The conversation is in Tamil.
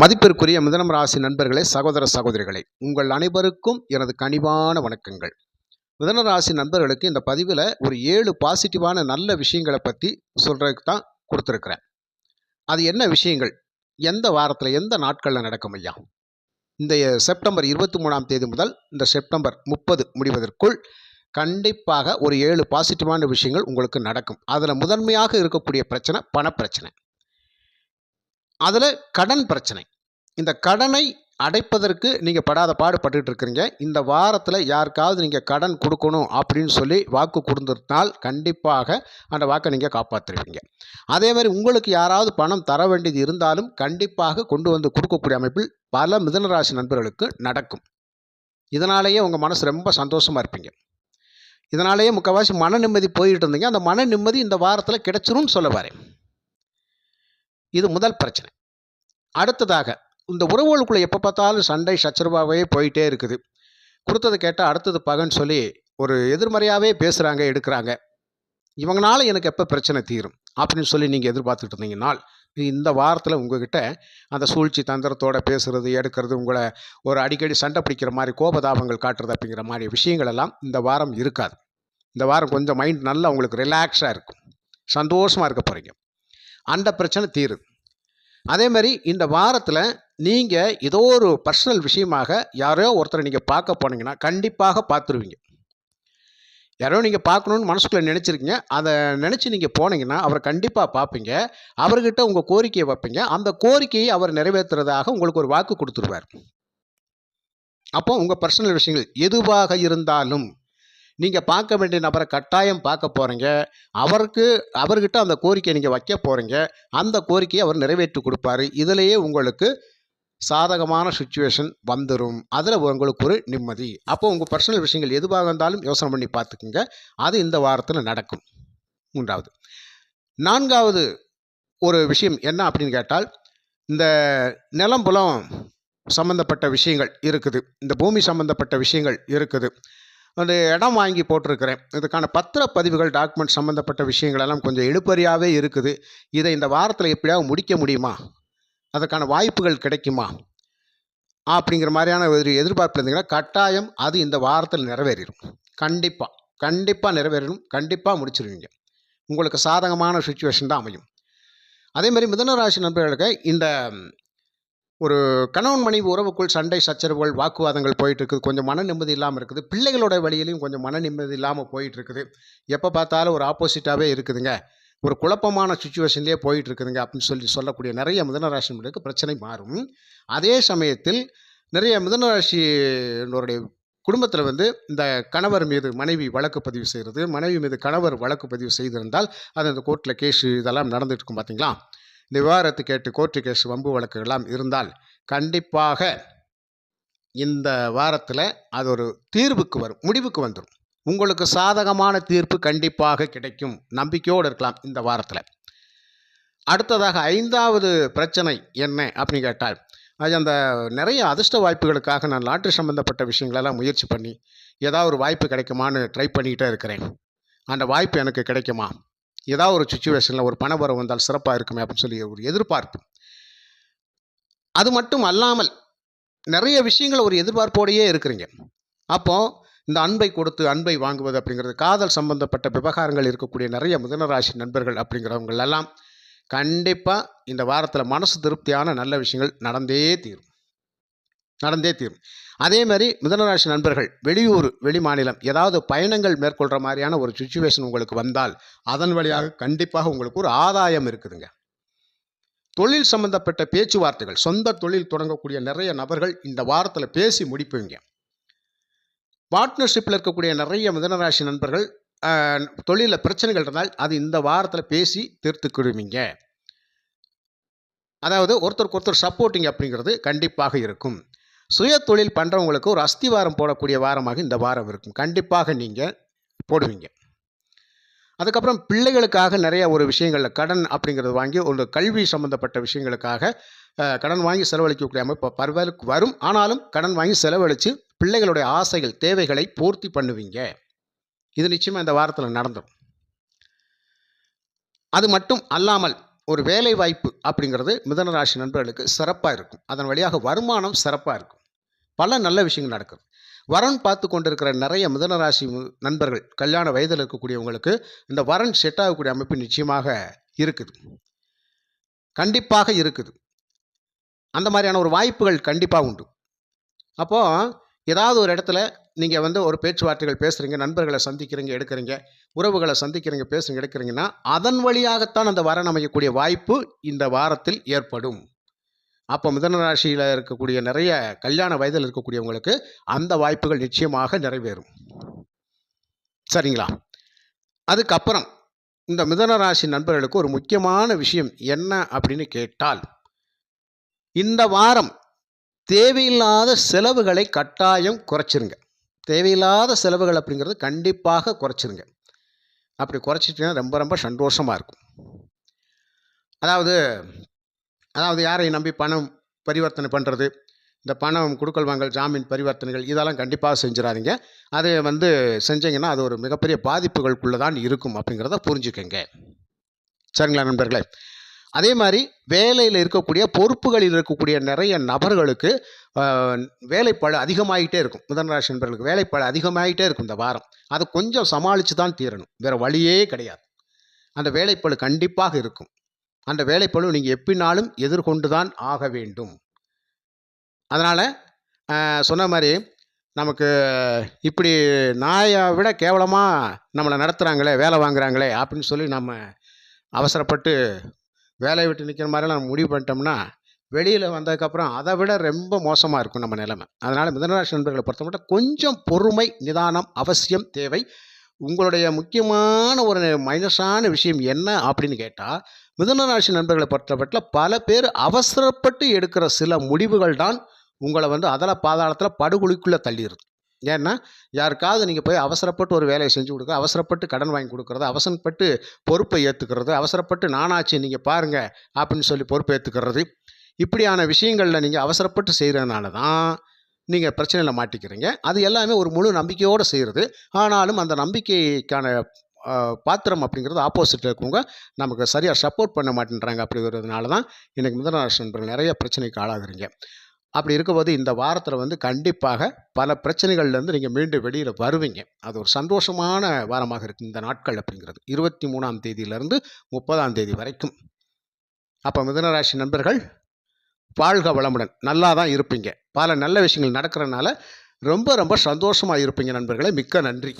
மதிப்பிற்குரிய மிதனம் ராசி நண்பர்களே சகோதர சகோதரிகளே உங்கள் அனைவருக்கும் எனது கனிவான வணக்கங்கள். மிதன ராசி நண்பர்களுக்கு இந்த பதிவில் ஒரு ஏழு பாசிட்டிவான நல்ல விஷயங்களை பற்றி சொல்கிறதுக்கு தான் கொடுத்துருக்குறேன். அது என்ன விஷயங்கள்? எந்த வாரத்தில் எந்த நாட்களில் நடக்கும் ஐயா? இந்த செப்டம்பர் இருபத்தி மூணாம் தேதி முதல் இந்த செப்டம்பர் முப்பது முடிவதற்குள் கண்டிப்பாக ஒரு ஏழு பாசிட்டிவான விஷயங்கள் உங்களுக்கு நடக்கும். அதில் முதன்மையாக இருக்கக்கூடிய பிரச்சனை பணப்பிரச்சனை. அதில் கடன் பிரச்சனை. இந்த கடனை அடைப்பதற்கு நீங்கள் படாத பாடுபட்டுட்டு இருக்கிறீங்க. இந்த வாரத்தில் யாருக்காவது நீங்கள் கடன் கொடுக்கணும் அப்படின்னு சொல்லி வாக்கு கொடுத்துருந்தால் கண்டிப்பாக அந்த வாக்கை நீங்கள் காப்பாற்றுவீங்க அதே மாதிரி உங்களுக்கு யாராவது பணம் தர வேண்டியது இருந்தாலும் கண்டிப்பாக கொண்டு வந்து கொடுக்கக்கூடிய அமைப்பில் பல மிதனராசி நண்பர்களுக்கு நடக்கும். இதனாலேயே உங்கள் மனசு ரொம்ப சந்தோஷமாக இருப்பீங்க. இதனாலேயே முக்கால்வாசி மன நிம்மதி போயிட்டு இருந்தீங்க. அந்த மன நிம்மதி இந்த வாரத்தில் கிடச்சிரும்னு சொல்ல வரேன். இது முதல் பிரச்சனை. அடுத்ததாக இந்த உறவுகளுக்குள்ளே எப்போ பார்த்தாலும் சண்டை சச்சரவாகவே போயிட்டே இருக்குது. கொடுத்தது கேட்டால் அடுத்தது பகன்னு சொல்லி ஒரு எதிர்மறையாகவே பேசுகிறாங்க எடுக்கிறாங்க. இவங்களால எனக்கு எப்போ பிரச்சனை தீரும்? அப்படின்னு சொல்லி நீங்கள் எதிர்பார்த்துட்டு இருந்தீங்கன்னா இந்த வாரத்தில் உங்ககிட்ட அந்த சூழ்ச்சி தந்திரத்தோடு பேசுகிறது எடுக்கிறது உங்களை ஒரு அடிக்கடி சண்டை பிடிக்கிற மாதிரி கோபதாபங்கள் காட்டுறது அப்படிங்கிற மாதிரி விஷயங்கள் எல்லாம் இந்த வாரம் இருக்காது. இந்த வாரம் கொஞ்சம் மைண்ட் நல்லா உங்களுக்கு ரிலாக்ஸாக இருக்கும். சந்தோஷமாக இருக்க போகிறீங்க அந்த பிரச்சனை தீருது. அதே மாதிரி இந்த வாரத்தில் நீங்கள் ஏதோ ஒரு பர்சனல் விஷயமாக யாரோ ஒருத்தரை நீங்கள் பார்க்க போனீங்கன்னா கண்டிப்பாக பார்த்துருவீங்க. யாரோ நீங்கள் பார்க்கணுன்னு மனசுக்குள்ளே நினச்சிருக்கீங்க. அதை நினச்சி நீங்கள் போனீங்கன்னா அவரை கண்டிப்பாக பார்ப்பீங்க. அவர்கிட்ட உங்கள் கோரிக்கையை வைப்பீங்க. அந்த கோரிக்கையை அவர் நிறைவேற்றுறதாக உங்களுக்கு ஒரு வாக்கு கொடுத்துருவார். அப்போ உங்கள் பர்சனல் விஷயங்கள் எதுவாக இருந்தாலும் நீங்கள் பார்க்க வேண்டிய நபரை கட்டாயம் பார்க்க போகிறீங்க அவருக்கு அவர்கிட்ட அந்த கோரிக்கையை நீங்கள் வைக்க போகிறீங்க அந்த கோரிக்கையை அவர் நிறைவேற்றி கொடுப்பாரு. இதிலேயே உங்களுக்கு சாதகமான சுச்சுவேஷன் வந்துடும் அதில் உங்களுக்கு ஒரு நிம்மதி. அப்போ உங்கள் பர்சனல் விஷயங்கள் எதுவாக இருந்தாலும் யோசனை பண்ணி பார்த்துக்குங்க. அது இந்த வாரத்தில் நடக்கும். மூன்றாவது. நான்காவது ஒரு விஷயம் என்ன அப்படின்னு கேட்டால் இந்த நிலம் புலம் சம்மந்தப்பட்ட விஷயங்கள் இருக்குது. இந்த பூமி சம்மந்தப்பட்ட விஷயங்கள் இருக்குது. அந்த இடம் வாங்கி போட்டிருக்கிறேன். இதுக்கான பத்திரப்பதிவுகள் டாக்குமெண்ட் சம்மந்தப்பட்ட விஷயங்களெல்லாம் கொஞ்சம் இழுப்பறியாகவே இருக்குது. இதை இந்த வாரத்தில் எப்படியாவது முடிக்க முடியுமா? அதற்கான வாய்ப்புகள் கிடைக்குமா? அப்படிங்கிற மாதிரியான ஒரு எதிர்பார்ப்பு இருந்தீங்கன்னா கட்டாயம் அது இந்த வாரத்தில் நிறைவேறிடும். கண்டிப்பாக கண்டிப்பாக நிறைவேறணும் கண்டிப்பாக முடிச்சிருவீங்க. உங்களுக்கு சாதகமான சுச்சுவேஷன் தான் அமையும். அதே மாதிரி மிதனராசி நண்பர்களுக்கு இந்த ஒரு கணவன் மனைவி உறவுக்குள் சண்டை சச்சரவுகள் வாக்குவாதங்கள் போயிட்டுருக்குது. கொஞ்சம் மன நிம்மதி இல்லாமல் இருக்குது. பிள்ளைகளோட வழியிலையும் கொஞ்சம் மன நிம்மதி இல்லாமல் போயிட்டு இருக்குது எப்போ பார்த்தாலும் ஒரு ஆப்போசிட்டாகவே இருக்குதுங்க. ஒரு குழப்பமான சுச்சுவேஷன்லேயே போயிட்டு இருக்குதுங்க அப்படின்னு சொல்லி சொல்லக்கூடிய நிறைய மிதனராசினருக்கு பிரச்சனை மாறும். அதே சமயத்தில் நிறைய மிதனராசினருடைய குடும்பத்தில் வந்து இந்த கணவர் மீது மனைவி வழக்கு பதிவு செய்கிறது மனைவி மீது கணவர் வழக்கு பதிவு செய்திருந்தால் அது அந்த கோர்ட்டில் கேஸு இதெல்லாம் நடந்துட்டு இருக்கும் பார்த்தீங்களா விவாகரத்து கேட்டு கோர்ட்டு கேஸ் வம்பு வழக்குகள்லாம் இருந்தால் கண்டிப்பாக இந்த வாரத்தில் அது ஒரு தீர்வுக்கு வரும் முடிவுக்கு வந்துடும் உங்களுக்கு சாதகமான தீர்ப்பு கண்டிப்பாக கிடைக்கும். நம்பிக்கையோடு இருக்கலாம் இந்த வாரத்தில். அடுத்ததாக ஐந்தாவது பிரச்சனை என்ன அப்படின்னு கேட்டால் அது அந்த நிறைய அதிர்ஷ்ட வாய்ப்புகளுக்காக நான் லாட்ரி சம்மந்தப்பட்ட விஷயங்களெல்லாம் முயற்சி பண்ணி ஏதாவது ஒரு வாய்ப்பு கிடைக்குமான்னு ட்ரை பண்ணிக்கிட்டே இருக்கிறேன். அந்த வாய்ப்பு எனக்கு கிடைக்குமா? ஏதாவது ஒரு சுச்சுவேஷனில் ஒரு பண வரவு வந்தால் சிறப்பாக இருக்குமே அப்படின்னு சொல்லி ஒரு எதிர்பார்ப்பு. அது மட்டும் அல்லாமல் நிறைய விஷயங்களை ஒரு எதிர்பார்ப்போடையே இருக்கிறீங்க. அப்போது இந்த அன்பை கொடுத்து அன்பை வாங்குவது அப்படிங்கிறது காதல் சம்பந்தப்பட்ட விவகாரங்கள் இருக்கக்கூடிய நிறைய முதனராசி நண்பர்கள் அப்படிங்கிறவங்களெல்லாம் கண்டிப்பாக இந்த வாரத்தில் மனசு திருப்தியான நல்ல விஷயங்கள் நடந்தே தீரும். நடந்தே தீரும். அதே மாதிரி மிதனராசி நண்பர்கள் வெளியூர் வெளி மாநிலம் ஏதாவது பயணங்கள் மேற்கொள்கிற மாதிரியான ஒரு சுச்சுவேஷன் உங்களுக்கு வந்தால் அதன் வழியாக கண்டிப்பாக உங்களுக்கு ஒரு ஆதாயம் இருக்குதுங்க. தொழில் சம்பந்தப்பட்ட பேச்சுவார்த்தைகள் சொந்த தொழில் தொடங்கக்கூடிய நிறைய நபர்கள் இந்த வாரத்தில் பேசி முடிப்பீங்க. பார்ட்னர்ஷிப்பில் இருக்கக்கூடிய நிறைய மிதனராசி நண்பர்கள் தொழிலில் பிரச்சனைகள் இருந்தால் அது இந்த வாரத்தில் பேசி தீர்த்துக்கிடுவீங்க. அதாவது ஒருத்தருக்கு ஒருத்தர் சப்போர்ட்டிங் அப்படிங்கிறது கண்டிப்பாக இருக்கும். சுய தொழில் பண்ணுறவங்களுக்கு ஒரு அஸ்திவாரம் போடக்கூடிய வாரமாக இந்த வாரம் இருக்கும். கண்டிப்பாக நீங்கள் போடுவீங்க. அதுக்கப்புறம் பிள்ளைகளுக்காக நிறைய ஒரு விஷயங்களில் கடன் அப்படிங்கிறது வாங்கி ஒரு கல்வி சம்மந்தப்பட்ட விஷயங்களுக்காக கடன் வாங்கி செலவழிக்கக்கூடிய அமைப்பு பரவலுக்கு வரும். ஆனாலும் கடன் வாங்கி செலவழித்து பிள்ளைகளுடைய ஆசைகள் தேவைகளை பூர்த்தி பண்ணுவீங்க. இது நிச்சயமாக இந்த வாரத்தில் நடந்துடும் அது மட்டும் அல்லாமல் ஒரு வேலை வாய்ப்பு அப்படிங்கிறது மிதனராசி நண்பர்களுக்கு சிறப்பாக இருக்கும். அதன் வழியாக வருமானம் சிறப்பாக இருக்கும். பல நல்ல விஷயங்கள் நடக்கும். வரன் பார்த்து கொண்டிருக்கிற நிறைய மிதனராசி மு- நண்பர்கள் கல்யாண வயதில் இருக்கக்கூடியவங்களுக்கு இந்த வரன் செட் ஆகக்கூடிய அமைப்பு நிச்சயமாக இருக்குது. கண்டிப்பாக இருக்குது. அந்த மாதிரியான ஒரு வாய்ப்புகள் கண்டிப்பாக உண்டு. அப்போது ஏதாவது ஒரு இடத்துல நீங்கள் வந்து ஒரு பேச்சுவார்த்தைகள் பேசுகிறீங்க நண்பர்களை சந்திக்கிறீங்க எடுக்கிறீங்க உறவுகளை சந்திக்கிறீங்க பேசுகிறீங்க எடுக்கிறீங்கன்னா அதன் வழியாகத்தான் அந்த வரன் அமையக்கூடிய வாய்ப்பு இந்த வாரத்தில் ஏற்படும். அப்போ மிதன ராசியில் இருக்கக்கூடிய நிறைய கல்யாண வயதில் இருக்கக்கூடியவங்களுக்கு அந்த வாய்ப்புகள் நிச்சயமாக நிறைவேறும். சரிங்களா? அதுக்கப்புறம் இந்த மிதன ராசி நண்பர்களுக்கு ஒரு முக்கியமான விஷயம் என்ன அப்படின்னு கேட்டால் இந்த வாரம் தேவையில்லாத செலவுகளை கட்டாயம் குறைச்சிருங்க. தேவையில்லாத செலவுகள் அப்படிங்கிறது கண்டிப்பாக குறைச்சிருங்க. அப்படி குறைச்சிட்டிங்கன்னா ரொம்ப ரொம்ப சந்தோஷமாக இருக்கும். அதாவது அதாவது யாரை நம்பி பணம் பரிவர்த்தனை பண்ணுறது இந்த பணம் கொடுக்கல் வாங்கல் ஜாமீன் பரிவர்த்தனைகள் இதெல்லாம் கண்டிப்பாக செஞ்சிடாதீங்க. அது வந்து செஞ்சீங்கன்னா அது ஒரு மிகப்பெரிய பாதிப்புகளுக்குள்ளே தான் இருக்கும் அப்படிங்கிறத புரிஞ்சுக்கோங்க. சரிங்களா நண்பர்களே? அதே மாதிரி வேலையில் இருக்கக்கூடிய பொறுப்புகளில் இருக்கக்கூடிய நிறைய நபர்களுக்கு வேலைப்பாடு அதிகமாகிட்டே இருக்கும். முதன்ராசி நண்பர்களுக்கு வேலைப்பாடு அதிகமாகிட்டே இருக்கும் இந்த வாரம். அதை கொஞ்சம் சமாளித்து தான் தீரணும். வேறு வழியே கிடையாது. அந்த வேலைப்பாடு கண்டிப்பாக இருக்கும். அந்த வேலைப்பளு நீங்கள் எப்பினாலும் எதிர்கொண்டு தான் ஆக வேண்டும். அதனால் சொன்ன மாதிரி நமக்கு இப்படி நாயை விட கேவலமாக நம்மளை நடத்துகிறாங்களே வேலை வாங்குறாங்களே அப்படின்னு சொல்லி நம்ம அவசரப்பட்டு வேலையை விட்டு நிற்கிற மாதிரிலாம் நம்ம முடிவு பண்ணிட்டோம்னா வெளியில் வந்ததுக்கப்புறம் அதை விட ரொம்ப மோசமாக இருக்கும் நம்ம நிலைமை. அதனால் மிதனராசி நண்பர்களை பொறுத்த மட்டும் கொஞ்சம் பொறுமை நிதானம் அவசியம் தேவை. உங்களுடைய முக்கியமான ஒரு மைனஸான விஷயம் என்ன அப்படின்னு கேட்டால் மிதுனராசி நண்பர்களை பொறுத்தப்பட்டில் பல பேர் அவசரப்பட்டு எடுக்கிற சில முடிவுகள் தான் உங்களை வந்து அதல பாதாளத்தில் படுகொலிக்குள்ளே தள்ளிடுது ஏன்னா யாருக்காவது நீங்கள் போய் அவசரப்பட்டு ஒரு வேலையை செஞ்சு கொடுக்க அவசரப்பட்டு கடன் வாங்கி கொடுக்குறது அவசரப்பட்டு பொறுப்பை ஏற்றுக்கிறது அவசரப்பட்டு நானாச்சு நீங்கள் பாருங்கள் அப்படின்னு சொல்லி பொறுப்பை ஏற்றுக்கிறது இப்படியான விஷயங்களில் நீங்கள் அவசரப்பட்டு செய்கிறதுனால தான் நீங்கள் பிரச்சனையில் மாட்டிக்கிறீங்க. அது எல்லாமே ஒரு முழு நம்பிக்கையோடு செய்கிறது ஆனாலும் அந்த நம்பிக்கைக்கான பாத்திரம் அப்படிங்கிறது ஆப்போசிட்டில் இருக்கவங்க நமக்கு சரியாக சப்போர்ட் பண்ண மாட்டேன்றாங்க அப்படிங்கிறதுனால தான் இன்றைக்கி முதலராசி நண்பர்கள் நிறைய பிரச்சனைக்கு ஆளாகிறீங்க. அப்படி இருக்கும்போது இந்த வாரத்தில் வந்து கண்டிப்பாக பல பிரச்சனைகள்லேருந்து நீங்கள் மீண்டும் வெளியில் வருவீங்க. அது ஒரு சந்தோஷமான வாரமாக இருக்குது இந்த நாட்கள் அப்படிங்கிறது. இருபத்தி மூணாம் தேதியிலேருந்து முப்பதாம் தேதி வரைக்கும். அப்போ மிதனராசி நண்பர்கள் வாழ்க வளமுடன். நல்லா தான் இருப்பீங்க. பல நல்ல விஷயங்கள் நடக்கிறனால ரொம்ப ரொம்ப சந்தோஷமாக இருப்பீங்க நண்பர்களே. மிக்க நன்றி.